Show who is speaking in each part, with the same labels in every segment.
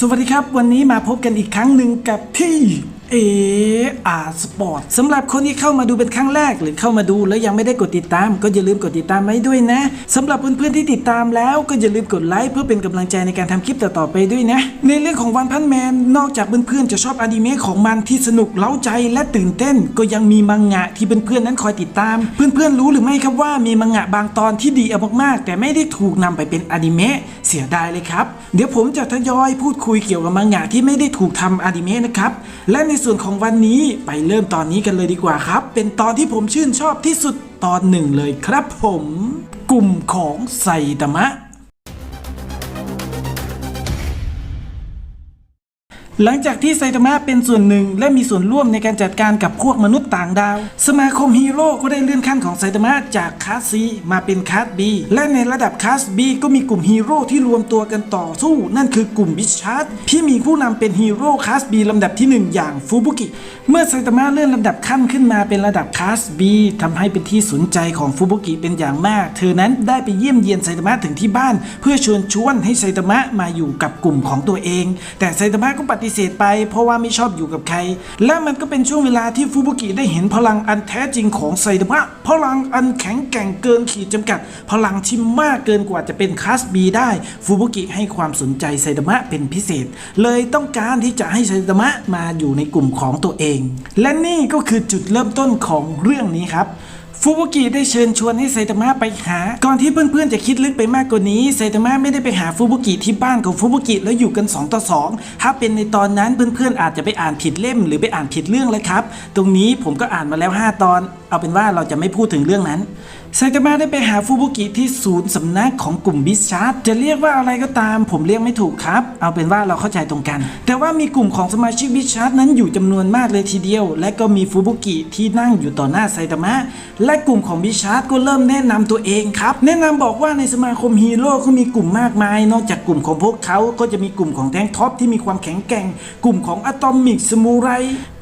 Speaker 1: สวัสดีครับ วันนี้มาพบกันอีกครั้งหนึ่งกับที่เออาสปอร์ตสำหรับคนที่เข้ามาดูเป็นครั้งแรก หรือเข้ามาดูแล้วยังไม่ได้กดติดตาม ก็อย่าลืมกดติดตามไว้ด้วยนะสำหรับเพื่อนๆที่ติดตามแล้วก็อย่าลืมกดไลค์เพื่อเป็นกำลังใจในการทำคลิปต่อๆไปด้วยนะ ในเรื่องของวันพันแมน นอกจากเพื่อนๆจะชอบอนิเมะของมันที่สนุกเล้าใจและตื่นเต้น ก็ยังมีมังงะที่เพื่อนๆนั้นคอยติดตาม เพื่อนๆรู้หรือไม่ครับว่ามีมังงะบางตอนที่ดีเอามากๆแต่ไม่ได้ถูกนำไปเป็นอนิเมะเสียดายเลยครับ เดี๋ยวผมจะทยอยพูดคุยเกี่ยวกับมังงะที่ไม่ได้ถูกทำอนิเมะนะครับ และในส่วนของวันนี้ไปเริ่มตอนนี้กันเลยดีกว่าครับ เป็นตอนที่ผมชื่นชอบที่สุดตอนหนึ่งเลยครับผม กลุ่มของไซตามะ หลังจากที่ไซตามะเป็นส่วนหนึ่ง และมีส่วนร่วมในการจัดการกับพวกมนุษย์ต่างดาว สมาคมฮีโร่ก็ได้เลื่อนขั้นของไซตามะจากคลาส C มาเป็นคลาส B และในระดับคลาส B ก็มีกลุ่มฮีโร่ที่รวมตัวกันต่อสู้ นั่นคือกลุ่มบิชาร์ดที่มีผู้นำเป็นฮีโร่คลาส B ลำดับที่ 1 อย่างฟูบุกิ เมื่อไซตามะเลื่อนลำดับขั้นขึ้นมาเป็นระดับคลาส B ทำให้เป็นที่สนใจของฟูบุกิเป็นอย่างมาก เธอนั้นได้ไปเยี่ยมเยียนไซตามะถึงที่บ้าน เพื่อชวนชวนให้ไซตามะมาอยู่กับกลุ่มของตัวเอง แต่ไซตามะก็ปฏิเสธไป เพราะว่าไม่ชอบอยู่กับใคร และมันก็เป็นช่วงเวลาที่ฟูบุกิได้เห็นพลังอันแท้จริงของไซตามะพลังอันแข็งแกร่งเกินขีดจำกัด พลังที่มากเกินกว่าจะเป็นคลาส B ได้ฟูบุกิให้ความสนใจไซตามะเป็นพิเศษ เลยต้องการที่จะให้ไซตามะมาอยู่ในกลุ่มของตัวเอง และนี่ก็คือจุดเริ่มต้นของเรื่องนี้ครับ ฟูบุกิได้เชิญชวนให้ไซตามะไปหา ก่อนที่เพื่อนๆจะคิดลึกไปมากกว่านี้ไซตามะไม่ได้ไปหาฟูบุกิที่บ้านของฟูบุกิแล้วอยู่กัน 2 ต่อ 2 ถ้าเป็นในตอนนั้นเพื่อนๆอาจจะไปอ่านผิดเล่มหรือไปอ่านผิดเรื่องเลยครับ ตรงนี้ผมก็อ่านมาแล้ว 5 ตอน เอาเป็นว่าเราจะไม่พูดถึงเรื่องนั้น ไซตามะได้ไปหาฟูบุกิที่ศูนย์สำนักของกลุ่มบิชาร์ดจะเรียกว่าอะไรก็ตาม ผมเรียกไม่ถูกครับ เอาเป็นว่าเราเข้าใจตรงกัน แต่ว่ามีกลุ่มของสมาชิกบิชาร์ดนั้นอยู่จำนวนมากเลยทีเดียว และก็มีฟูบุกิที่นั่งอยู่ต่อหน้าไซตามะและกลุ่มของบิชาร์ดก็เริ่มแนะนำตัวเองครับ แนะนำบอกว่าในสมาคมฮีโร่เขามีกลุ่มมากมาย นอกจาก กลุ่มของพวกเขาก็จะมีกลุ่มของแทงท็อปที่มีความแข็งแกร่ง กลุ่มของอะตอมิกสมูไร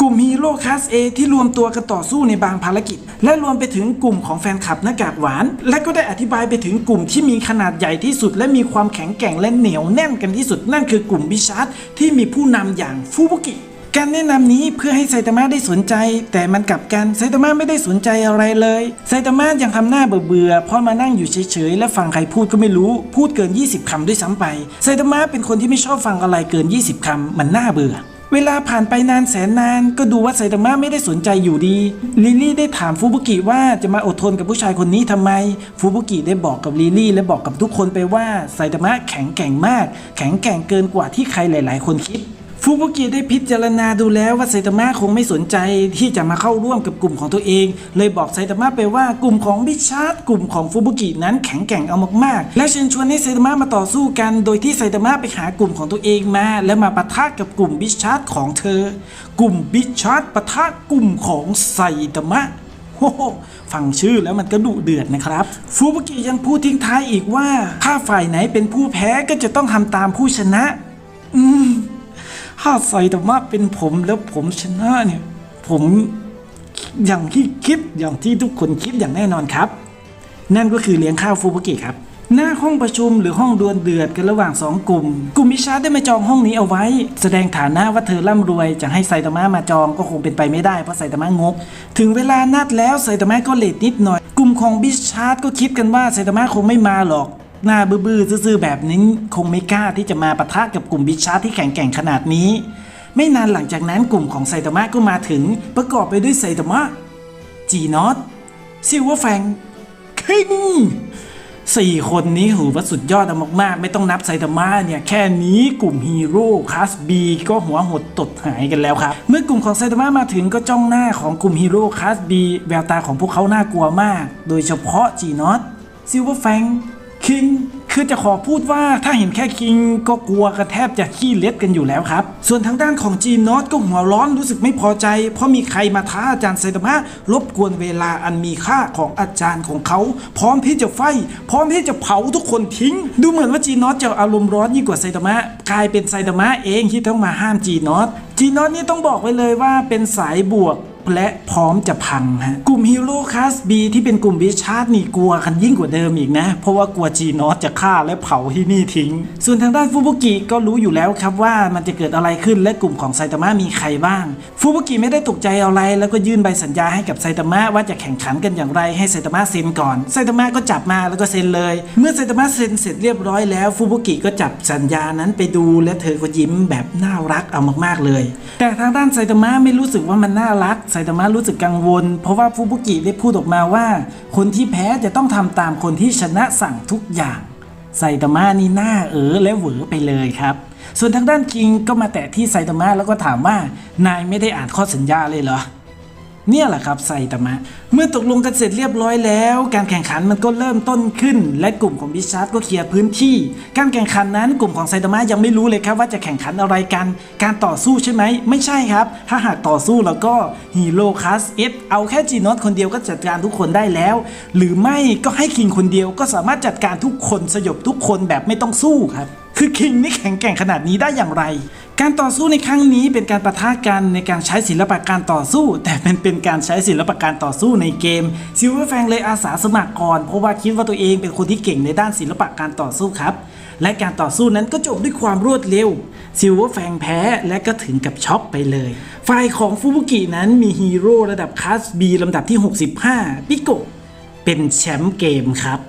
Speaker 1: กลุ่มฮีโร่คลาสเอที่รวมตัวกันต่อสู้ในบางภารกิจ และรวมไปถึงกลุ่มของแฟนคลับหน้ากากหวาน และก็ได้อธิบายไปถึงกลุ่มที่มีขนาดใหญ่ที่สุด และมีความแข็งแกร่งและเหนียวแน่นกันที่สุด นั่นคือกลุ่มบิชาร์ดที่มีผู้นำอย่างฟูบุกิ การแนะนำนี้เพื่อให้ไซตามะได้สนใจ แต่มันกลับกันไซตามะไม่ได้สนใจอะไรเลยไซตามะยังทำหน้าเบื่อๆเพราะมานั่งอยู่เฉยๆและฟังใครพูดก็ไม่รู้พูดเกิน 20คำด้วยซ้ำไปไซตามะเป็นคนที่ไม่ชอบฟังอะไรเกิน 20คำมันน่าเบื่อเวลาผ่านไปนานแสนนานก็ดูว่าไซตามะไม่ได้สนใจอยู่ดี ลิลี่ได้ถามฟูบุกิว่าจะมาอดทนกับผู้ชายคนนี้ทำไม ฟูบุกิได้บอกกับลิลี่และบอกกับทุกคนไปว่าไซตามะแข็งแกร่งมาก แข็งแกร่งเกินกว่าที่ใครหลาย ๆ คนคิด ฟูบุกิได้พิจารณาดูแล้วว่าไซตามะคงไม่สนใจที่จะมาเข้าร่วมกับกลุ่มของตัวเอง เลยบอกไซตามะไปว่ากลุ่มของบิชาร์ดกลุ่มของฟูบุกินั้นแข็งแกร่งเอามากๆ และเชิญชวนให้ไซตามะมาต่อสู้กัน โดยที่ไซตามะไปหากลุ่มของตัวเองมา และมาปะทะกับกลุ่มบิชาร์ดของเธอ กลุ่มบิชาร์ดปะทะกลุ่มของไซตามะโอ้ฟังชื่อแล้วมันก็ดุเดือดนะครับ ฟูบุกิยังพูดทิ้งท้ายอีกว่า ถ้าฝ่ายไหนเป็นผู้แพ้ก็จะต้องทำตามผู้ชนะ อืม ถ้าไซตามะเป็นผมแล้วผมชนะเนี่ย ผมอย่างที่คิดอย่างที่ทุกคนคิดอย่างแน่นอนครับ นั่นก็คือเลี้ยงข้าวฟูบุกิครับหน้าห้องประชุมหรือห้องดวลเดือดกันระหว่างสองกลุ่ม กลุ่มมิชาได้มาจองห้องนี้เอาไว้ แสดงฐานะว่าเธอร่ำรวยจะให้ไซตามะมาจองก็คงเป็นไปไม่ได้เพราะไซตามะงก ถึงเวลานัดแล้วไซตามะก็เลทนิดหน่อย กลุ่มของบิชาร์ดก็คิดกันว่าไซตามะคงไม่มาหรอก หน้าบื้อๆซื่อๆแบบนี้คงไม่กล้าที่จะมาปะทะกับกลุ่มบิชาร์ที่แข็งแกร่งขนาดนี้ ไม่นานหลังจากนั้นกลุ่มของไซตามะก็มาถึงประกอบไปด้วยไซตามะจีนอตซิลเวอร์แฟงคิงสี่คนนี้ถือว่าสุดยอดมากๆ ไม่ต้องนับไซตามะเนี่ย แค่นี้กลุ่มฮีโร่คลาส B ก็หัวหดตดหายกันแล้วครับ เมื่อกลุ่มของไซตามะมาถึงก็จ้องหน้าของกลุ่มฮีโร่คลาส B แววตาของพวกเขาน่ากลัวมาก โดยเฉพาะจีนอตซิลเวอร์แฟง คิงคือจะขอพูดว่าถ้าเห็นแค่คิงก็กลัวกันแทบจะขี้เล็ดกันอยู่แล้วครับ ส่วนทางด้านของจีนนอตก็หัวร้อนรู้สึกไม่พอใจ เพราะมีใครมาท้าอาจารย์ไซตามะรบกวนเวลาอันมีค่าของอาจารย์ของเขา พร้อมที่จะไฟ พร้อมที่จะเผาทุกคนทิ้ง ดูเหมือนว่าจีนนอตจะอารมณ์ร้อนยิ่งกว่าไซตามะกลายเป็นไซตามะเองที่ต้องมาห้ามจีนนอตจีนนอตนี่ต้องบอกไว้เลยว่าเป็นสายบวก และพร้อมจะพังฮะกลุ่มฮีโร่คลาส B ที่เป็นกลุ่มวิชาร์ดนี่กลัวกันยิ่งกว่าเดิมอีกนะ เพราะว่ากลัวจีนอสจะฆ่าและเผาที่นี่ทิ้ง ส่วนทางด้านฟูบุกิก็รู้อยู่แล้วครับว่ามันจะเกิดอะไรขึ้นและกลุ่มของไซตามะมีใครบ้าง ฟูบุกิไม่ได้ตกใจอะไร แล้วก็ยื่นใบสัญญาให้กับไซตามะว่าจะแข่งขันกันอย่างไรให้ไซตามะเซ็นก่อนไซตามะก็จับมาแล้วก็เซ็นเลย เมื่อไซตามะเซ็นเสร็จเรียบร้อยแล้วฟูบุกิก็จับสัญญานั้นไปดู และเธอก็ยิ้มแบบน่ารักเอามากๆเลย แต่ทางด้านไซตามะไม่รู้สึกว่ามันน่ารักไซตามะรู้สึกกังวล เพราะว่าฟูบุกิได้พูดออกมาว่า คนที่แพ้จะต้องทำตามคนที่ชนะสั่งทุกอย่างไซตามะนี่หน้าเออและเหวอไปเลยครับ ส่วนทางด้านคิงก็มาแตะที่ไซตามะแล้วก็ถามว่านายไม่ได้อ่านข้อสัญญาเลยเหรอ เนี่ยแหละครับไซตามะ เมื่อตกลงกันเสร็จเรียบร้อยแล้ว การแข่งขันมันก็เริ่มต้นขึ้น และกลุ่มของบิชาร์ดก็เคลียร์พื้นที่ การแข่งขันนั้นกลุ่มของไซตามะยังไม่รู้เลยครับว่าจะแข่งขันอะไรกัน การต่อสู้ใช่ไหม ไม่ใช่ครับ ถ้าหากต่อสู้แล้วก็ฮีโร่คลาสเอฟเอาแค่จีนอตคนเดียวก็จัดการทุกคนได้แล้ว หรือไม่ก็ให้คิงคนเดียวก็สามารถจัดการทุกคนสยบทุกคนแบบไม่ต้องสู้ครับ คือคิงนี่แข็งแกร่งขนาดนี้ได้อย่างไร การต่อสู้ในครั้งนี้เป็นการประทะกันในการใช้ศิลปะการต่อสู้ แต่เป็นเป็นการใช้ศิลปะการต่อสู้ในเกมซิลเวอร์แฟงเลยอาสาสมัครก่อนเพราะว่าคิดว่าตัวเองเป็นคนที่เก่งในด้านศิลปะการต่อสู้ครับ และการต่อสู้นั้นก็จบด้วยความรวดเร็วซิลเวอร์แฟงแพ้และก็ถึงกับช็อกไปเลยฝ่ายของฟูบุกินั้นมีฮีโร่ระดับคลาส B ลำดับที่ 65ปิโกเป็นแชมป์เกมครับ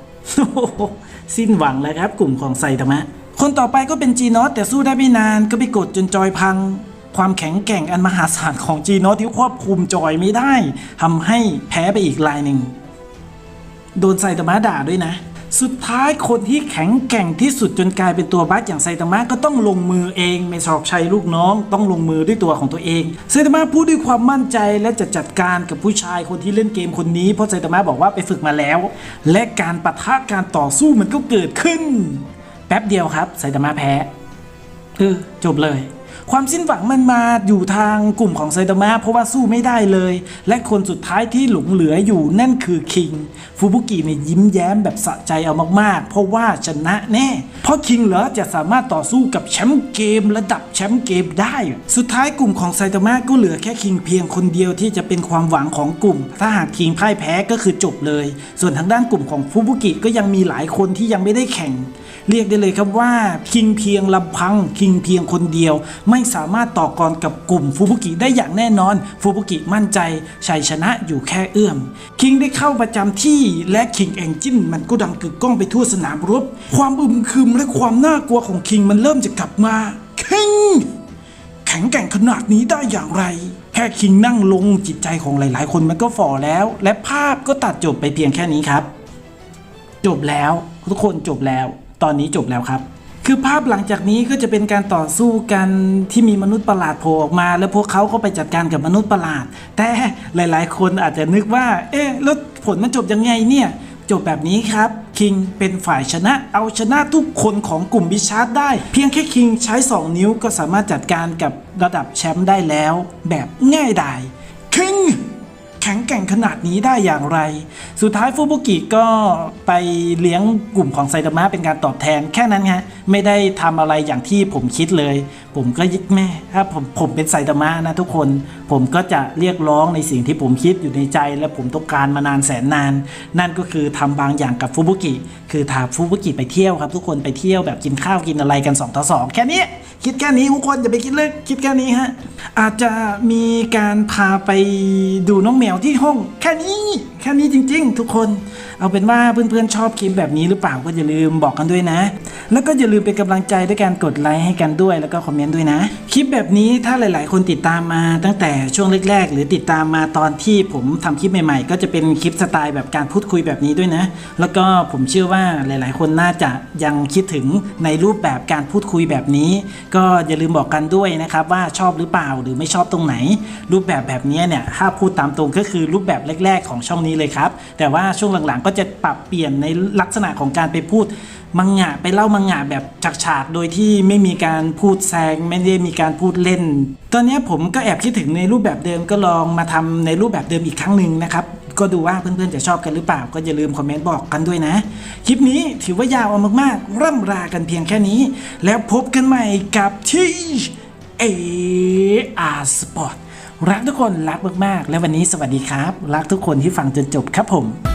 Speaker 1: สิ้นหวังแล้วครับกลุ่มของไซตามะ คนต่อไปก็เป็นจีนอสแต่สู้ได้ไม่นานก็ไปกดจนจอยพัง ความแข็งแกร่งอันมหาศาลของจีนอสที่ควบคุมจอยไม่ได้ทำให้แพ้ไปอีกลายหนึ่ง โดนไซตามะด่าด้วยนะ สุดท้ายคนที่แข็งแกร่งที่สุดจนกลายเป็นตัวบัสอย่างไซตามะก็ต้องลงมือเองไม่ชอบใช้ลูกน้อง ต้องลงมือด้วยตัวของตัวเองไซตามะพูดด้วยความมั่นใจและจะจัดการกับผู้ชายคนที่เล่นเกมคนนี้เพราะไซตามะบอกว่าไปฝึกมาแล้ว และการปะทะการต่อสู้มันก็เกิดขึ้น แป๊บเดียวครับไซตามะแพ้เออจบเลย ความสิ้นหวังมันมาอยู่ทางกลุ่มของไซตามะเพราะว่าสู้ไม่ได้เลย และคนสุดท้ายที่หลงเหลืออยู่นั่นคือคิงฟูบุกิเนี่ยยิ้มแย้มแบบสะใจเอามากๆ เพราะว่าชนะแน่ เพราะคิงเหรอจะสามารถต่อสู้กับแชมป์เกมระดับแชมป์เกมได้ สุดท้ายกลุ่มของไซตามะก็เหลือแค่คิงเพียงคนเดียวที่จะเป็นความหวังของกลุ่ม ถ้าหากคิงพ่ายแพ้ก็คือจบเลย ส่วนทางด้านกลุ่มของฟูบุกิก็ยังมีหลายคนที่ยังไม่ได้แข่ง เรียกได้เลยครับว่าคิงเพียงลำพังคิงเพียงคนเดียวไไม่สามารถต่อกรกับกลุ่มฟูบุกิได้อย่างแน่นอน ฟูบุกิมั่นใจชัยชนะอยู่แค่เอื้อม คิงได้เข้าประจำที่และคิงแองจินมันก็ดังกึกก้องไปทั่วสนามรบ ความอึมครึมและความน่ากลัวของคิงมันเริ่มจะกลับมาคิงแข็งแกร่งขนาดนี้ได้อย่างไร แค่คิงนั่งลงจิตใจของหลายๆ คนมันก็ฝ่อแล้ว และภาพก็ตัดจบไปเพียงแค่นี้ครับ จบแล้ว ทุกคนจบแล้ว ตอนนี้จบแล้วครับ คือภาพหลังจากนี้ก็จะเป็นการต่อสู้กันที่มีมนุษย์ประหลาดโผล่ออกมา แล้วพวกเขาก็ไปจัดการกับมนุษย์ประหลาด แต่หลายๆ คนอาจจะนึกว่า เอ๊ะแล้วผลมันจบยังไงเนี่ยจบแบบนี้ครับ คิงเป็นฝ่ายชนะเอาชนะทุกคนของกลุ่มบิชาร์ดได้ เพียงแค่คิงใช้ 2 นิ้วก็สามารถจัดการกับระดับแชมป์ได้แล้ว แบบง่ายดายคิง แข็งแกร่งขนาดนี้ได้อย่างไร สุดท้ายฟูบุกิก็ไปเลี้ยงกลุ่มของไซตามะเป็นการตอบแทนแค่นั้นฮะไม่ได้ทำอะไรอย่างที่ผมคิดเลย ผมก็ยึดแม่ถ้าผมผมเป็นไซตามะนะทุกคน ผมก็จะเรียกร้องในสิ่งที่ผมคิดอยู่ในใจ และผมต้องการมานานแสนนาน นั่นก็คือทำบางอย่างกับฟูบุกิ คือพาฟูบุกิไปเที่ยวครับ ทุกคนไปเที่ยวแบบกินข้าวกินอะไรกัน2ต่อ2แค่นี้ คิดแค่นี้ทุกคนอย่าไปคิดเลิกคิดแค่นี้ฮะอาจจะมีการพาไปดูน้องแมวที่ห้องแค่นี้ ค่นี้จริง ๆ ทุกคน เอาเป็นว่าเพื่อนๆชอบคลิปแบบนี้หรือเปล่าก็อย่าลืมบอกกันด้วยนะ แล้วก็อย่าลืมเป็นกำลังใจด้วยการกดไลค์ให้กันด้วยแล้วก็คอมเมนต์ด้วยนะ คลิปแบบนี้ถ้าหลายๆ คนติดตามมาตั้งแต่ช่วงแรก ๆ หรือติดตามมาตอนที่ผมทำคลิปใหม่ๆ ก็จะเป็นคลิปสไตล์แบบการพูดคุยแบบนี้ด้วยนะ แล้วก็ผมเชื่อว่าหลาย ๆ คนน่าจะยังคิดถึงในรูปแบบการพูดคุยแบบนี้ ก็อย่าลืมบอกกันด้วยนะครับว่าชอบหรือเปล่าหรือไม่ชอบตรงไหน รูปแบบแบบนี้เนี่ยถ้าพูดตามตรงก็คือรูปแบบแรก ๆ ของช่องนี้เลยครับ แต่ว่าช่วงหลังๆ ก็จะปรับเปลี่ยนในลักษณะของการไปพูดมังงะไปเล่ามังงะแบบฉากๆ โดยที่ไม่มีการพูดแซงไม่ได้มีการพูดเล่น ตอนนี้ผมก็แอบคิดถึงในรูปแบบเดิมก็ลองมาทำในรูปแบบเดิมอีกครั้งหนึ่งนะครับก็ดูว่าเพื่อนๆจะชอบกันหรือเปล่า ก็อย่าลืมคอมเมนต์บอกกันด้วยนะ คลิปนี้ถือว่ายาวเอามากๆ ร่ำรากันเพียงแค่นี้ แล้วพบกันใหม่กับที่ AR Sport รักทุกคนรักมากๆ และวันนี้สวัสดีครับ รักทุกคนที่ฟังจนจบครับผม